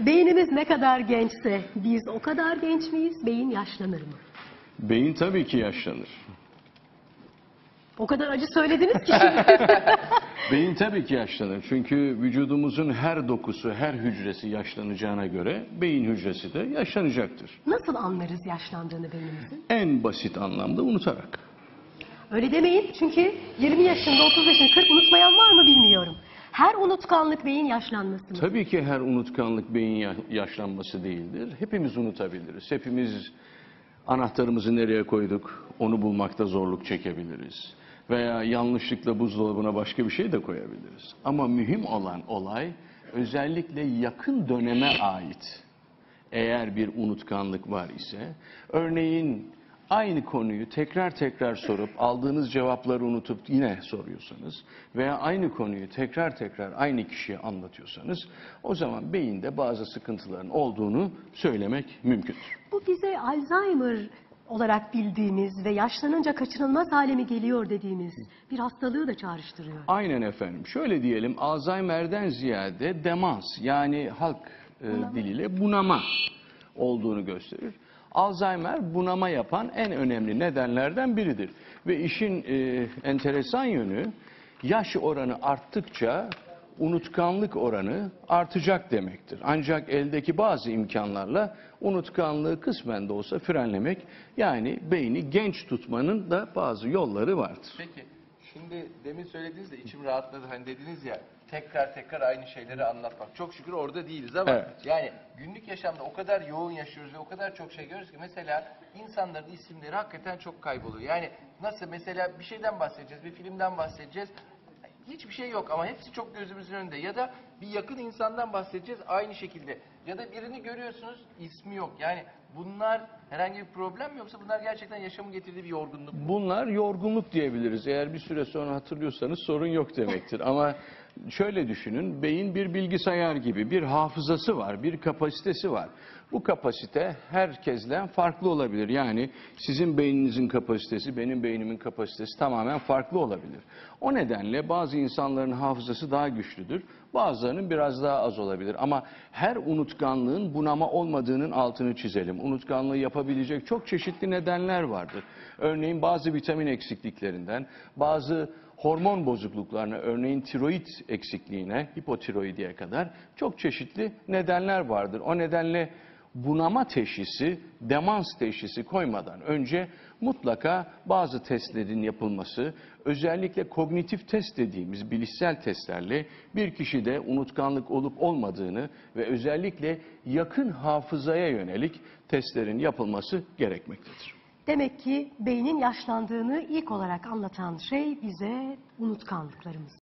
Beynimiz ne kadar gençse biz o kadar genç miyiz? Beyin yaşlanır mı? Beyin tabii ki yaşlanır. O kadar acı söylediniz ki şimdi. Beyin tabii ki yaşlanır. Çünkü vücudumuzun her dokusu, her hücresi yaşlanacağına göre beyin hücresi de yaşlanacaktır. Nasıl anlarız yaşlandığını beynimizin? En basit anlamda unutarak. Öyle demeyin çünkü 20 yaşında, 30 yaşında, 40 unutmayan var mı bilmiyorum. Her unutkanlık beyin yaşlanması mı? Tabii ki her unutkanlık beyin ya- yaşlanması değildir. Hepimiz unutabiliriz. Hepimiz anahtarımızı nereye koyduk onu bulmakta zorluk çekebiliriz. Veya yanlışlıkla buzdolabına başka bir şey de koyabiliriz. Ama mühim olan olay özellikle yakın döneme ait eğer bir unutkanlık var ise, örneğin aynı konuyu tekrar tekrar sorup aldığınız cevapları unutup yine soruyorsanız veya aynı konuyu tekrar tekrar aynı kişiye anlatıyorsanız o zaman beyinde bazı sıkıntıların olduğunu söylemek mümkündür. Bu bize Alzheimer olarak bildiğimiz ve yaşlanınca kaçınılmaz hale mi geliyor dediğimiz bir hastalığı da çağrıştırıyor. Aynen efendim. Şöyle diyelim Alzheimer'den ziyade demans yani halk e, diliyle bunama olduğunu gösterir. Alzheimer bunama yapan en önemli nedenlerden biridir. Ve işin e, enteresan yönü yaş oranı arttıkça unutkanlık oranı artacak demektir. Ancak eldeki bazı imkanlarla unutkanlığı kısmen de olsa frenlemek yani beyni genç tutmanın da bazı yolları vardır. Peki şimdi demin söylediğiniz de içim rahatladı. Hani dediniz ya tekrar tekrar aynı şeyleri anlatmak. Çok şükür orada değiliz ama Evet. yani günlük yaşamda o kadar yoğun yaşıyoruz ve o kadar çok şey görüyoruz ki mesela insanların isimleri hakikaten çok kayboluyor. Yani nasıl mesela bir şeyden bahsedeceğiz, bir filmden bahsedeceğiz. Hiçbir şey yok ama hepsi çok gözümüzün önünde. Ya da bir yakın insandan bahsedeceğiz aynı şekilde. Ya da birini görüyorsunuz ismi yok. Yani bunlar herhangi bir problem mi yoksa bunlar gerçekten yaşamın getirdiği bir yorgunluk mu? Bunlar yorgunluk diyebiliriz. Eğer bir süre sonra hatırlıyorsanız sorun yok demektir. Ama şöyle düşünün, beyin bir bilgisayar gibi bir hafızası var, bir kapasitesi var. Bu kapasite herkesten farklı olabilir. Yani sizin beyninizin kapasitesi, benim beynimin kapasitesi tamamen farklı olabilir. O nedenle bazı insanların hafızası daha güçlüdür, bazılarının biraz daha az olabilir. Ama her unutkanlığın bunama olmadığının altını çizelim. Unutkanlığı yapabilecek çok çeşitli nedenler vardır. Örneğin bazı vitamin eksikliklerinden, bazı hormon bozukluklarına, örneğin tiroid eksikliğine, hipotiroidiye kadar çok çeşitli nedenler vardır. O nedenle bunama teşhisi, demans teşhisi koymadan önce mutlaka bazı testlerin yapılması, özellikle kognitif test dediğimiz bilişsel testlerle bir kişide unutkanlık olup olmadığını ve özellikle yakın hafızaya yönelik testlerin yapılması gerekmektedir. Demek ki beynin yaşlandığını ilk olarak anlatan şey bize unutkanlıklarımız.